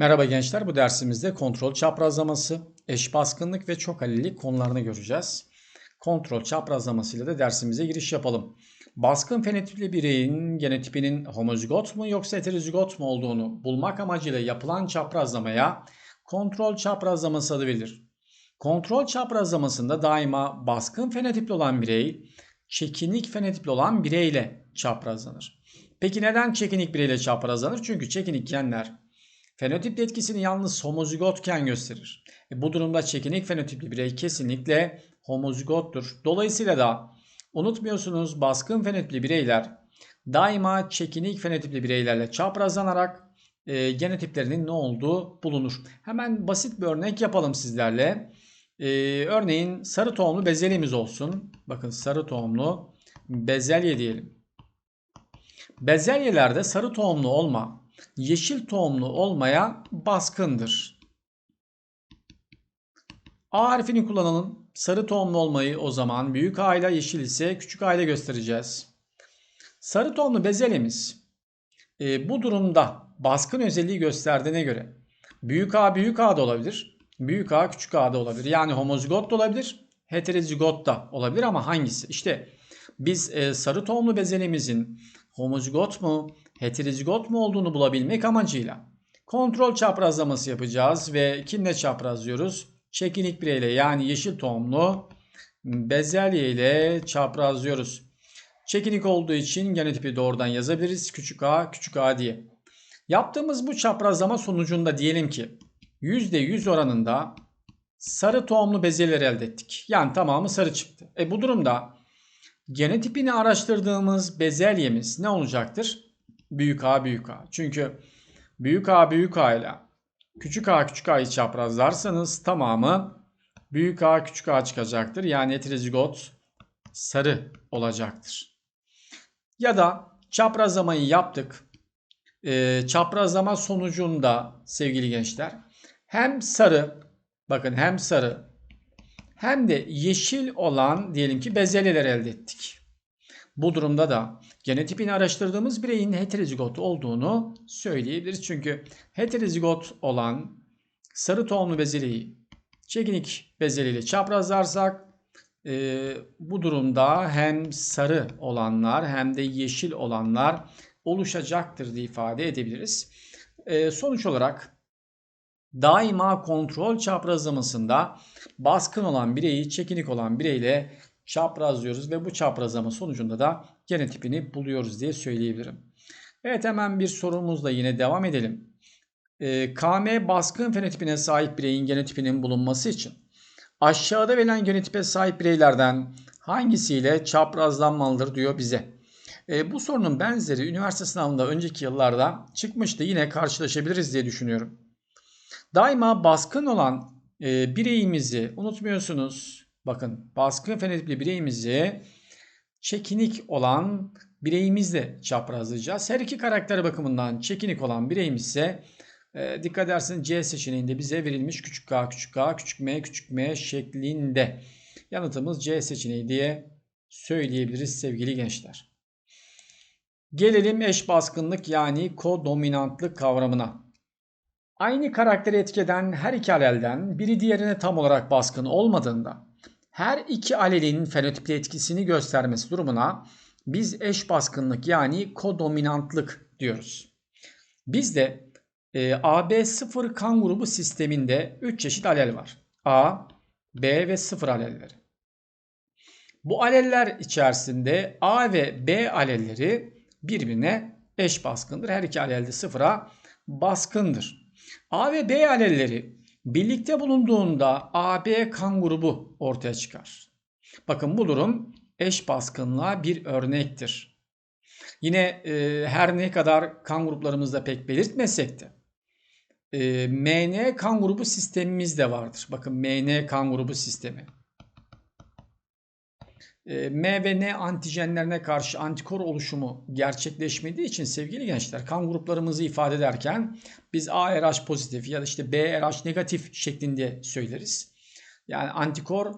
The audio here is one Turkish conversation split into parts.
Merhaba gençler, bu dersimizde kontrol çaprazlaması, eş baskınlık ve çok halilik konularını göreceğiz. Kontrol çaprazlaması ile de dersimize giriş yapalım. Baskın fenotipli bireyin genotipinin homozigot mu yoksa heterozigot mu olduğunu bulmak amacıyla yapılan çaprazlamaya kontrol çaprazlaması adı verilir. Kontrol çaprazlamasında daima baskın fenotipli olan birey çekinik fenotipli olan bireyle çaprazlanır. Peki neden çekinik bireyle çaprazlanır? Çünkü çekinik genler Fenotip etkisini yalnız homozigotken gösterir. E bu durumda çekinik fenotipli birey kesinlikle homozigottur. Dolayısıyla da unutmuyorsunuz baskın fenotipli bireyler daima çekinik fenotipli bireylerle çaprazlanarak e, genotiplerinin ne olduğu bulunur. Hemen basit bir örnek yapalım sizlerle. E, örneğin sarı tohumlu bezelyemiz olsun. Bakın sarı tohumlu bezelye diyelim. Bezelyelerde sarı tohumlu olma yeşil tohumlu olmaya baskındır. A harfini kullanalım. Sarı tohumlu olmayı o zaman büyük A ile yeşil ise küçük A ile göstereceğiz. Sarı tohumlu bezelyemiz e, bu durumda baskın özelliği gösterdiğine göre büyük A büyük A da olabilir. Büyük A küçük A da olabilir. Yani homozigot da olabilir. Heterozigot da olabilir ama hangisi? İşte biz e, sarı tohumlu bezelyemizin homozigot mu, heterozigot mu olduğunu bulabilmek amacıyla kontrol çaprazlaması yapacağız ve kimle çaprazlıyoruz? Çekinik bireyle yani yeşil tohumlu bezelye ile çaprazlıyoruz. Çekinik olduğu için genotipi doğrudan yazabiliriz. Küçük a, küçük a diye. Yaptığımız bu çaprazlama sonucunda diyelim ki %100 oranında sarı tohumlu bezelyeler elde ettik. Yani tamamı sarı çıktı. E bu durumda genotipini araştırdığımız bezelyemiz ne olacaktır? Büyük A büyük A. Çünkü büyük A büyük A ile küçük A küçük A'yı çaprazlarsanız tamamı büyük A küçük A çıkacaktır. Yani heterozigot sarı olacaktır. Ya da çaprazlamayı yaptık. Ee, çaprazlama sonucunda sevgili gençler hem sarı bakın hem sarı hem de yeşil olan diyelim ki bezelyeler elde ettik. Bu durumda da genotipini araştırdığımız bireyin heterozigot olduğunu söyleyebiliriz. Çünkü heterozigot olan sarı tohumlu bezelyeyi çekinik bezelyeyle çaprazlarsak e, bu durumda hem sarı olanlar hem de yeşil olanlar oluşacaktır diye ifade edebiliriz. E, sonuç olarak daima kontrol çaprazlamasında baskın olan bireyi çekinik olan bireyle çaprazlıyoruz ve bu çaprazlama sonucunda da genotipini buluyoruz diye söyleyebilirim. Evet hemen bir sorumuzla yine devam edelim. Ee, KM baskın fenotipine sahip bireyin genotipinin bulunması için aşağıda verilen genotipe sahip bireylerden hangisiyle çaprazlanmalıdır diyor bize. E, bu sorunun benzeri üniversite sınavında önceki yıllarda çıkmıştı. Yine karşılaşabiliriz diye düşünüyorum. Daima baskın olan e, bireyimizi unutmuyorsunuz. Bakın baskın fenotipli bireyimizi çekinik olan bireyimizle çaprazlayacağız. Her iki karakter bakımından çekinik olan bireyimiz ise e, dikkat ederseniz C seçeneğinde bize verilmiş küçük k, küçük k, küçük m, küçük m şeklinde. Yanıtımız C seçeneği diye söyleyebiliriz sevgili gençler. Gelelim eş baskınlık yani kodominantlık kavramına. Aynı karakteri etkeden her iki alelden biri diğerine tam olarak baskın olmadığında her iki alelin fenotipli etkisini göstermesi durumuna biz eş baskınlık yani kodominantlık diyoruz. Bizde e, AB0 kan grubu sisteminde 3 çeşit alel var. A, B ve 0 alelleri. Bu aleller içerisinde A ve B alelleri birbirine eş baskındır. Her iki alel de sıfıra baskındır. A ve B alelleri birlikte bulunduğunda AB kan grubu ortaya çıkar. Bakın bu durum eş baskınlığa bir örnektir. Yine e, her ne kadar kan gruplarımızda pek belirtmesek de e, MN kan grubu sistemimiz de vardır. Bakın MN kan grubu sistemi. Ee, M ve N antijenlerine karşı antikor oluşumu gerçekleşmediği için sevgili gençler kan gruplarımızı ifade ederken biz ARH pozitif ya da işte BRH negatif şeklinde söyleriz. Yani antikor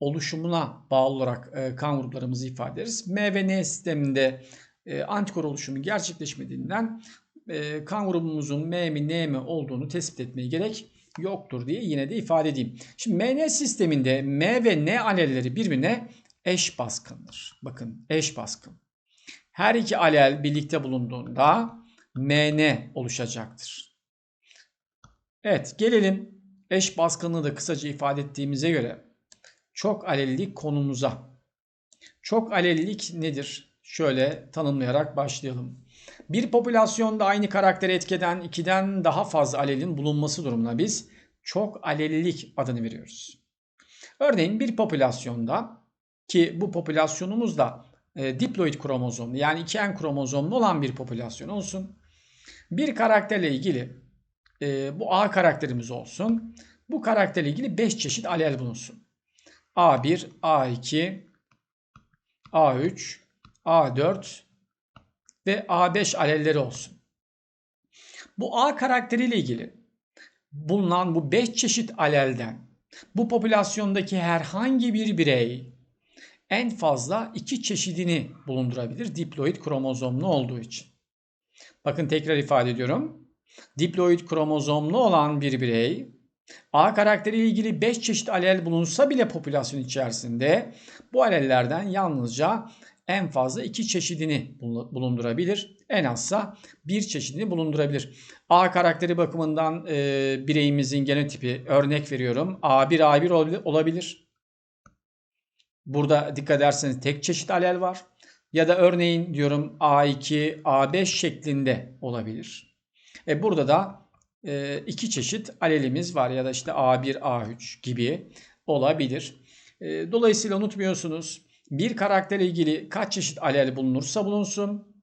oluşumuna bağlı olarak e, kan gruplarımızı ifade ederiz. M ve N sisteminde e, antikor oluşumu gerçekleşmediğinden e, kan grubumuzun M mi N mi olduğunu tespit etmeye gerek yoktur diye yine de ifade edeyim. Şimdi MN sisteminde M ve N alelleri birbirine eş baskındır. Bakın eş baskın. Her iki alel birlikte bulunduğunda MN oluşacaktır. Evet gelelim eş baskınlığı da kısaca ifade ettiğimize göre çok alellilik konumuza. Çok alellilik nedir? Şöyle tanımlayarak başlayalım. Bir popülasyonda aynı karakteri etkeden ikiden daha fazla alelin bulunması durumuna biz çok alellilik adını veriyoruz. Örneğin bir popülasyonda ki bu popülasyonumuz da e, diploid kromozomlu yani iki en kromozomlu olan bir popülasyon olsun. Bir karakterle ilgili e, bu A karakterimiz olsun. Bu karakterle ilgili 5 çeşit alel bulunsun. A1, A2, A3, A4 ve A5 alelleri olsun. Bu A karakteriyle ilgili bulunan bu 5 çeşit alelden bu popülasyondaki herhangi bir birey en fazla iki çeşidini bulundurabilir diploid kromozomlu olduğu için. Bakın tekrar ifade ediyorum. Diploid kromozomlu olan bir birey A karakteri ilgili 5 çeşit alel bulunsa bile popülasyon içerisinde bu alellerden yalnızca en fazla iki çeşidini bulundurabilir. En azsa bir çeşidini bulundurabilir. A karakteri bakımından e, bireyimizin genotipi örnek veriyorum. A1 A1 olabilir. Burada dikkat ederseniz tek çeşit alel var. Ya da örneğin diyorum A2, A5 şeklinde olabilir. E burada da e, iki çeşit alelimiz var ya da işte A1, A3 gibi olabilir. E, dolayısıyla unutmuyorsunuz bir karakterle ilgili kaç çeşit alel bulunursa bulunsun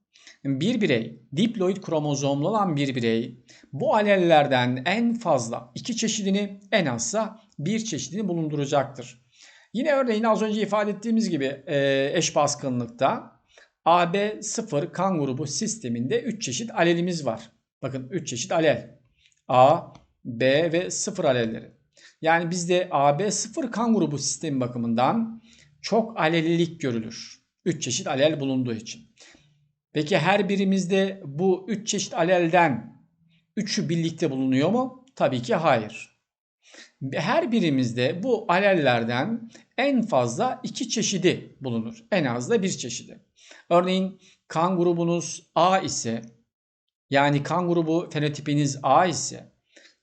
bir birey diploid kromozomlu olan bir birey bu alellerden en fazla iki çeşidini en azsa bir çeşidini bulunduracaktır. Yine örneğin az önce ifade ettiğimiz gibi e, eş baskınlıkta AB0 kan grubu sisteminde 3 çeşit alelimiz var. Bakın 3 çeşit alel. A, B ve 0 alelleri. Yani bizde AB0 kan grubu sistemi bakımından çok alelilik görülür. 3 çeşit alel bulunduğu için. Peki her birimizde bu 3 çeşit alelden 3'ü birlikte bulunuyor mu? Tabii ki hayır. Her birimizde bu alellerden en fazla iki çeşidi bulunur. En az da bir çeşidi. Örneğin kan grubunuz A ise yani kan grubu fenotipiniz A ise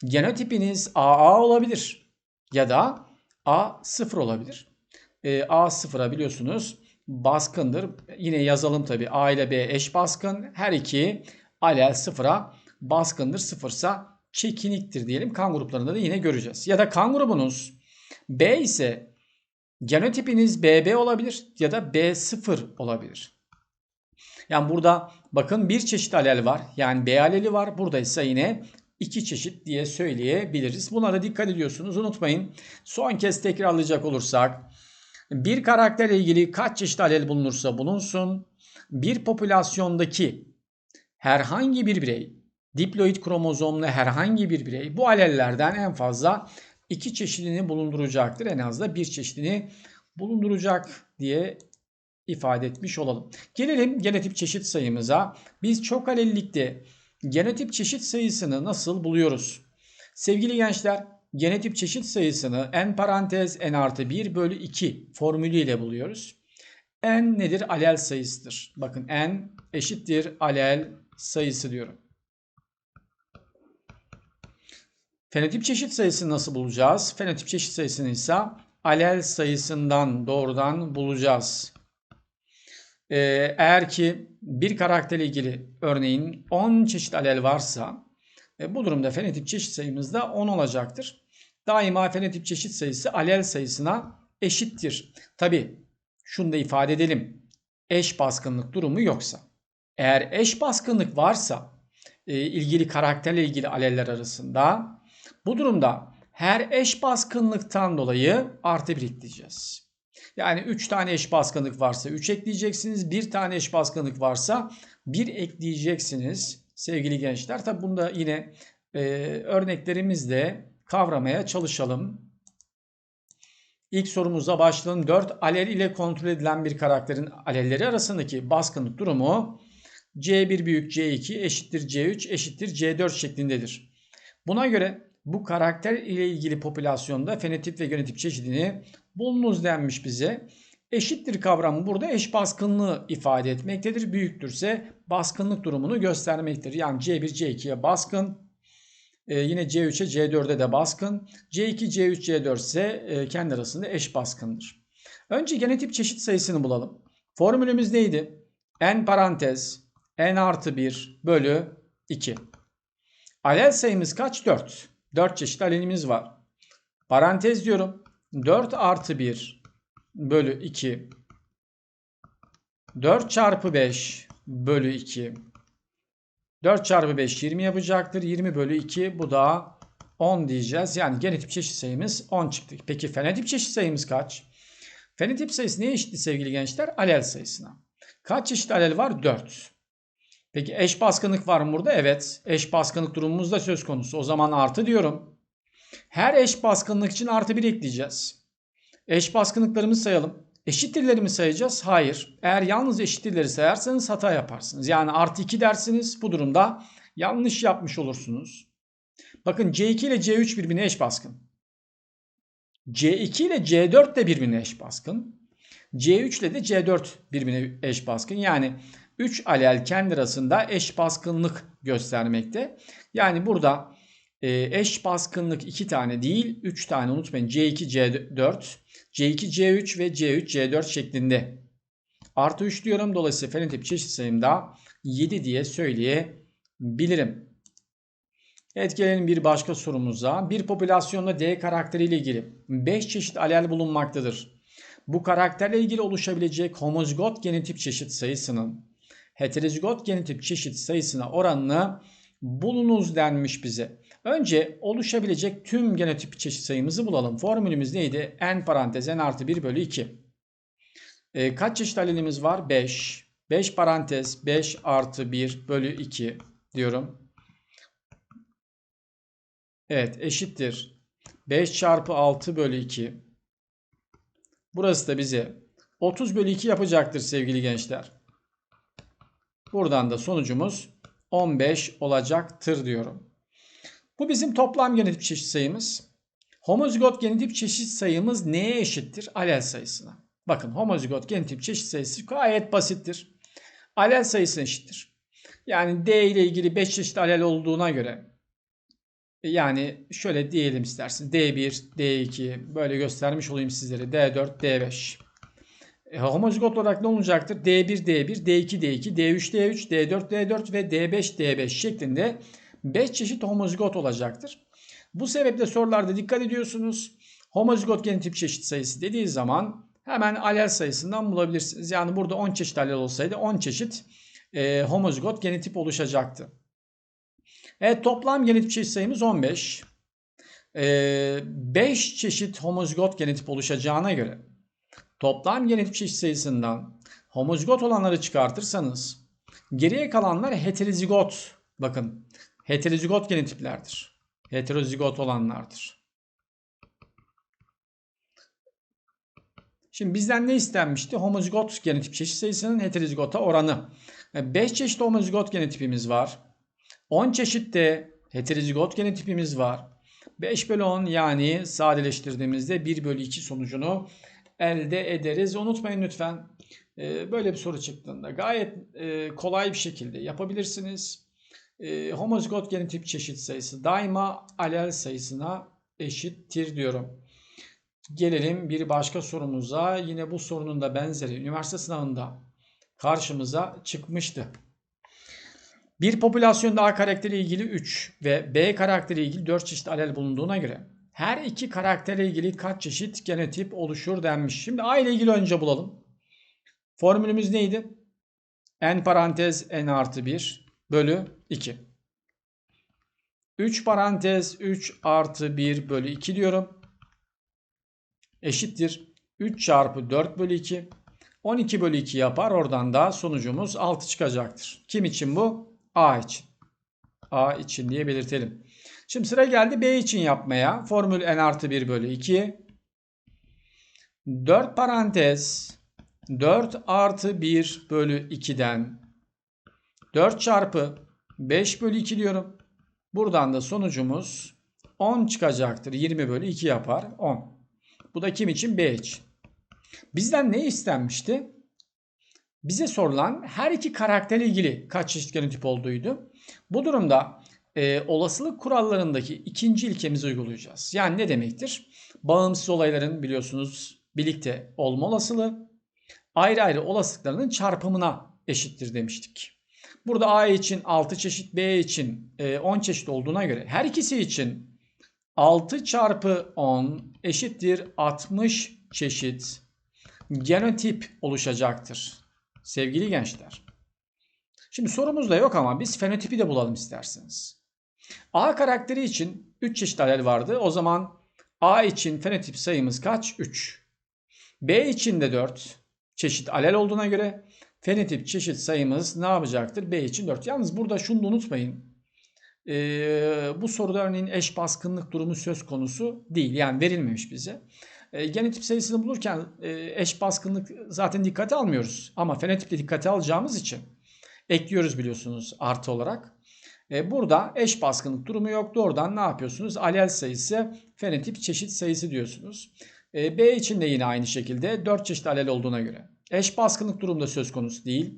genotipiniz AA olabilir ya da A0 olabilir. E, A0'a biliyorsunuz baskındır. Yine yazalım tabi A ile B eş baskın. Her iki alel sıfıra baskındır. Sıfırsa çekiniktir diyelim. Kan gruplarında da yine göreceğiz. Ya da kan grubunuz B ise genotipiniz BB olabilir ya da B0 olabilir. Yani burada bakın bir çeşit alel var. Yani B aleli var. Burada ise yine iki çeşit diye söyleyebiliriz. Buna da dikkat ediyorsunuz. Unutmayın. Son kez tekrarlayacak olursak bir karakterle ilgili kaç çeşit alel bulunursa bulunsun bir popülasyondaki herhangi bir birey diploid kromozomlu herhangi bir birey bu alellerden en fazla iki çeşidini bulunduracaktır. En az da bir çeşidini bulunduracak diye ifade etmiş olalım. Gelelim genotip çeşit sayımıza. Biz çok alellikte genotip çeşit sayısını nasıl buluyoruz? Sevgili gençler genotip çeşit sayısını n parantez n artı 1 bölü 2 formülüyle buluyoruz. n nedir? Alel sayısıdır. Bakın n eşittir alel sayısı diyorum. Fenotip çeşit sayısını nasıl bulacağız? Fenotip çeşit sayısını ise alel sayısından doğrudan bulacağız. Ee, eğer ki bir karakterle ilgili örneğin 10 çeşit alel varsa e, bu durumda fenotip çeşit sayımız da 10 olacaktır. Daima fenotip çeşit sayısı alel sayısına eşittir. Tabi şunu da ifade edelim. Eş baskınlık durumu yoksa. Eğer eş baskınlık varsa e, ilgili karakterle ilgili aleller arasında bu durumda her eş baskınlıktan dolayı artı bir ekleyeceğiz. Yani 3 tane eş baskınlık varsa 3 ekleyeceksiniz. 1 tane eş baskınlık varsa 1 ekleyeceksiniz sevgili gençler. Tabi bunda yine e, örneklerimizde kavramaya çalışalım. İlk sorumuza başlayalım. 4 alel ile kontrol edilen bir karakterin alelleri arasındaki baskınlık durumu C1 büyük C2 eşittir C3 eşittir C4 şeklindedir. Buna göre bu karakter ile ilgili popülasyonda fenotip ve genotip çeşidini bulunuz denmiş bize. Eşittir kavramı burada eş baskınlığı ifade etmektedir. Büyüktürse baskınlık durumunu göstermektedir. Yani C1 C2'ye baskın, ee, yine C3'e C4'e de baskın. C2, C3, C4 ise e, kendi arasında eş baskındır. Önce genotip çeşit sayısını bulalım. Formülümüz neydi? N parantez N artı 1 bölü 2. Alel sayımız kaç? 4. 4 çeşit alelimiz var. Parantez diyorum. 4 artı 1 bölü 2. 4 çarpı 5 bölü 2. 4 çarpı 5 20 yapacaktır. 20 bölü 2 bu da 10 diyeceğiz. Yani genotip çeşit sayımız 10 çıktı. Peki fenotip çeşit sayımız kaç? Fenotip sayısı neye eşitti sevgili gençler? Alel sayısına. Kaç çeşit alel var? 4. Peki eş baskınlık var mı burada? Evet. Eş baskınlık durumumuz da söz konusu. O zaman artı diyorum. Her eş baskınlık için artı 1 ekleyeceğiz. Eş baskınlıklarımızı sayalım. Eşittirleri mi sayacağız? Hayır. Eğer yalnız eşittirleri sayarsanız hata yaparsınız. Yani artı 2 dersiniz. Bu durumda yanlış yapmış olursunuz. Bakın C2 ile C3 birbirine eş baskın. C2 ile C4 de birbirine eş baskın. C3 ile de C4 birbirine eş baskın. Yani 3 alel kendi arasında eş baskınlık göstermekte. Yani burada e, eş baskınlık 2 tane değil 3 tane unutmayın. C2, C4, C2, C3 ve C3, C4 şeklinde. Artı 3 diyorum. Dolayısıyla fenotip çeşit sayımda 7 diye söyleyebilirim. Evet gelelim bir başka sorumuza. Bir popülasyonda D karakteriyle ilgili 5 çeşit alel bulunmaktadır. Bu karakterle ilgili oluşabilecek homozigot genotip çeşit sayısının heterozigot genotip çeşit sayısına oranını bulunuz denmiş bize. Önce oluşabilecek tüm genotip çeşit sayımızı bulalım. Formülümüz neydi? n parantez n artı 1 bölü 2. E, kaç çeşit alelimiz var? 5. 5 parantez 5 artı 1 bölü 2 diyorum. Evet eşittir. 5 çarpı 6 bölü 2. Burası da bize 30 bölü 2 yapacaktır sevgili gençler. Buradan da sonucumuz 15 olacaktır diyorum. Bu bizim toplam genotip çeşit sayımız. Homozigot genotip çeşit sayımız neye eşittir? Alel sayısına. Bakın homozigot genotip çeşit sayısı gayet basittir. Alel sayısı eşittir. Yani D ile ilgili 5 çeşit alel olduğuna göre yani şöyle diyelim isterseniz D1, D2 böyle göstermiş olayım sizlere. D4, D5. E, homozigot olarak ne olacaktır? D1, D1, D2, D2, D3, D3, D4, D4 ve D5, D5 şeklinde 5 çeşit homozigot olacaktır. Bu sebeple sorularda dikkat ediyorsunuz. Homozigot genotip çeşit sayısı dediği zaman hemen alel sayısından bulabilirsiniz. Yani burada 10 çeşit alel olsaydı 10 çeşit e, homozigot genotip oluşacaktı. Evet toplam genotip çeşit sayımız 15. E, 5 çeşit homozigot genotip oluşacağına göre toplam genotip çeşit sayısından homozigot olanları çıkartırsanız geriye kalanlar heterozigot. Bakın heterozigot genotiplerdir. Heterozigot olanlardır. Şimdi bizden ne istenmişti? Homozigot genotip çeşit sayısının heterozigota oranı. 5 çeşit homozigot genotipimiz var. 10 çeşit de heterozigot genotipimiz var. 5 bölü 10 yani sadeleştirdiğimizde 1 bölü 2 sonucunu elde ederiz. Unutmayın lütfen e, böyle bir soru çıktığında gayet e, kolay bir şekilde yapabilirsiniz. E, homozigot genotip çeşit sayısı daima alel sayısına eşittir diyorum. Gelelim bir başka sorumuza. Yine bu sorunun da benzeri üniversite sınavında karşımıza çıkmıştı. Bir popülasyonda A karakteri ilgili 3 ve B karakteri ilgili 4 çeşit alel bulunduğuna göre her iki karakterle ilgili kaç çeşit genotip oluşur denmiş. Şimdi A ile ilgili önce bulalım. Formülümüz neydi? N parantez N artı 1 bölü 2. 3 parantez 3 artı 1 bölü 2 diyorum. Eşittir. 3 çarpı 4 bölü 2. 12 bölü 2 yapar. Oradan da sonucumuz 6 çıkacaktır. Kim için bu? A için. A için diye belirtelim. Şimdi sıra geldi B için yapmaya. Formül n artı 1 bölü 2. 4 parantez 4 artı 1 bölü 2'den 4 çarpı 5 bölü 2 diyorum. Buradan da sonucumuz 10 çıkacaktır. 20 bölü 2 yapar 10. Bu da kim için? B için. Bizden ne istenmişti? Bize sorulan her iki karakterle ilgili kaç çeşit genotip olduğuydu. Bu durumda e, olasılık kurallarındaki ikinci ilkemizi uygulayacağız. Yani ne demektir? Bağımsız olayların biliyorsunuz birlikte olma olasılığı ayrı ayrı olasılıklarının çarpımına eşittir demiştik. Burada A için 6 çeşit, B için 10 e, çeşit olduğuna göre her ikisi için 6 çarpı 10 eşittir 60 çeşit genotip oluşacaktır. Sevgili gençler. Şimdi sorumuz da yok ama biz fenotipi de bulalım isterseniz. A karakteri için 3 çeşit alel vardı. O zaman A için fenotip sayımız kaç? 3. B için de 4 çeşit alel olduğuna göre fenotip çeşit sayımız ne yapacaktır? B için 4. Yalnız burada şunu da unutmayın. Ee, bu soruda örneğin eş baskınlık durumu söz konusu değil. Yani verilmemiş bize. E, genotip sayısını bulurken e, eş baskınlık zaten dikkate almıyoruz. Ama fenotiple dikkate alacağımız için ekliyoruz biliyorsunuz artı olarak. E, burada eş baskınlık durumu yok. Doğrudan ne yapıyorsunuz? Alel sayısı fenotip çeşit sayısı diyorsunuz. E, B için de yine aynı şekilde 4 çeşit alel olduğuna göre. Eş baskınlık durumda söz konusu değil.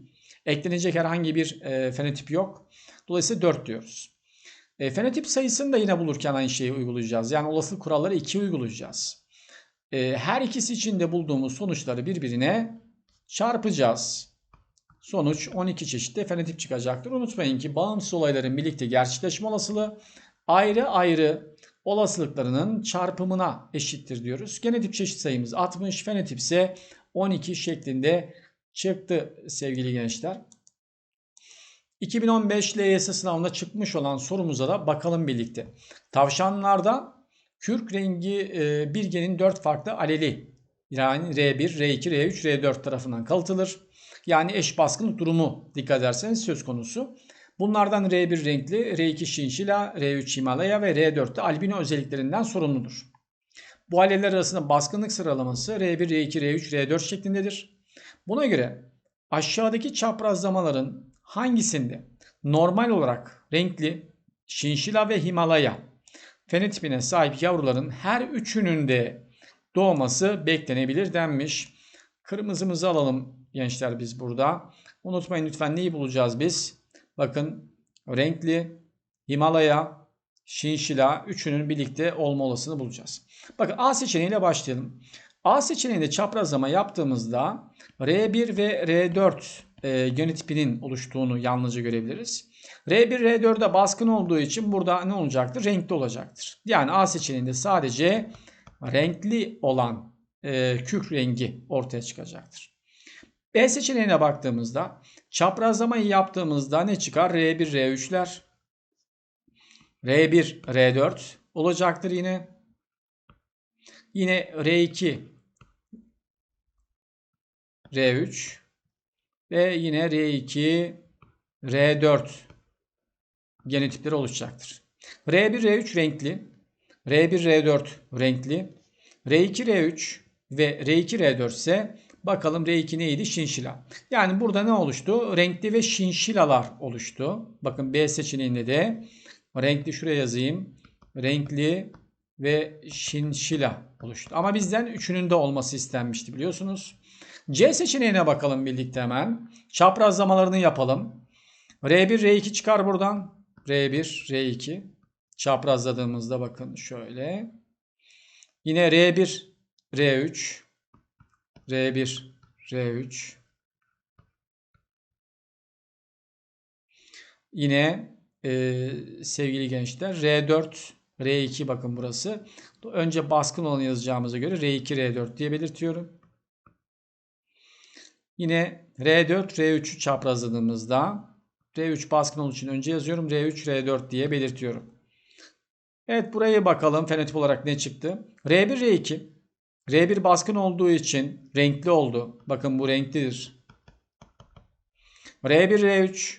Eklenecek herhangi bir e, fenotip yok. Dolayısıyla 4 diyoruz. Fenotip sayısını da yine bulurken aynı şeyi uygulayacağız. Yani olasılık kuralları 2 uygulayacağız. Her ikisi için de bulduğumuz sonuçları birbirine çarpacağız. Sonuç 12 çeşitli fenotip çıkacaktır. Unutmayın ki bağımsız olayların birlikte gerçekleşme olasılığı ayrı ayrı olasılıklarının çarpımına eşittir diyoruz. Genotip çeşit sayımız 60, fenotip ise 12 şeklinde çıktı sevgili gençler. 2015 LYS sınavında çıkmış olan sorumuza da bakalım birlikte. Tavşanlarda kürk rengi e, bir genin 4 farklı aleli yani R1, R2, R3, R4 tarafından kalıtılır. Yani eş baskın durumu dikkat ederseniz söz konusu. Bunlardan R1 renkli, R2 şinşila, R3 Himalaya ve R4 de albino özelliklerinden sorumludur. Bu aleller arasında baskınlık sıralaması R1, R2, R3, R4 şeklindedir. Buna göre aşağıdaki çaprazlamaların hangisinde normal olarak renkli şinşila ve Himalaya fenotipine sahip yavruların her üçünün de doğması beklenebilir denmiş. Kırmızımızı alalım gençler biz burada. Unutmayın lütfen neyi bulacağız biz? Bakın renkli, Himalaya, Şinşila üçünün birlikte olma olasılığını bulacağız. Bakın A seçeneğiyle başlayalım. A seçeneğinde çaprazlama yaptığımızda R1 ve R4 e, genotipinin oluştuğunu yalnızca görebiliriz. R1, R4'e baskın olduğu için burada ne olacaktır? Renkli olacaktır. Yani A seçeneğinde sadece renkli olan e, kök rengi ortaya çıkacaktır. B seçeneğine baktığımızda çaprazlamayı yaptığımızda ne çıkar? R1, R3'ler, R1, R4 olacaktır yine. Yine R2, R3 ve yine R2, R4 genotipleri oluşacaktır. R1, R3 renkli, R1, R4 renkli, R2, R3 ve R2, R4 ise bakalım R2 neydi? Şinşila. Yani burada ne oluştu? Renkli ve şinşilalar oluştu. Bakın B seçeneğinde de renkli şuraya yazayım. Renkli ve şinşila oluştu. Ama bizden üçünün de olması istenmişti biliyorsunuz. C seçeneğine bakalım birlikte hemen. Çaprazlamalarını yapalım. R1, R2 çıkar buradan. R1, R2. Çaprazladığımızda bakın şöyle. Yine R1, R3. R1, R3. Yine e, sevgili gençler R4, R2 bakın burası. Önce baskın olanı yazacağımıza göre R2, R4 diye belirtiyorum. Yine R4, R3'ü çaprazladığımızda R3 baskın olduğu için önce yazıyorum. R3, R4 diye belirtiyorum. Evet buraya bakalım fenotip olarak ne çıktı. R1, R2. R1 baskın olduğu için renkli oldu. Bakın bu renklidir. R1, R3.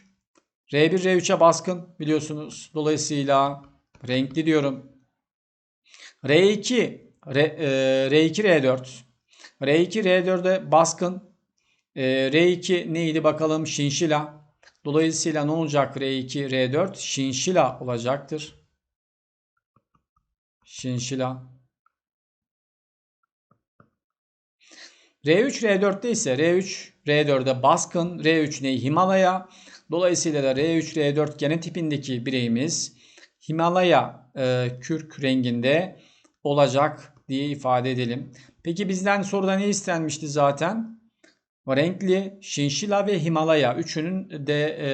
R1, R3'e baskın biliyorsunuz. Dolayısıyla renkli diyorum. R2, R, e, R2, R4. R2, R4'e baskın. E, R2 neydi bakalım? Şinşila. Dolayısıyla ne olacak? R2, R4 şinşila olacaktır. Şinşila. R3, R4'te ise R3, R4'e baskın, R3 ne? Himalaya. Dolayısıyla da R3, R4 genotipindeki bireyimiz Himalaya e, kürk renginde olacak diye ifade edelim. Peki bizden soruda ne istenmişti zaten? Renkli, Şinşila ve Himalaya üçünün de e,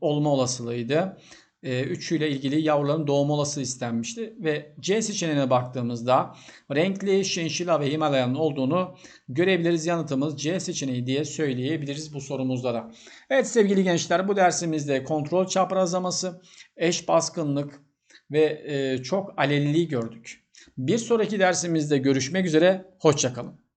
olma olasılığıydı. E, üçüyle ilgili yavruların doğum olası istenmişti. Ve C seçeneğine baktığımızda renkli, Şinşila ve Himalaya'nın olduğunu görebiliriz. Yanıtımız C seçeneği diye söyleyebiliriz bu sorumuzda da. Evet sevgili gençler bu dersimizde kontrol çaprazlaması, eş baskınlık ve e, çok aleliliği gördük. Bir sonraki dersimizde görüşmek üzere. Hoşçakalın.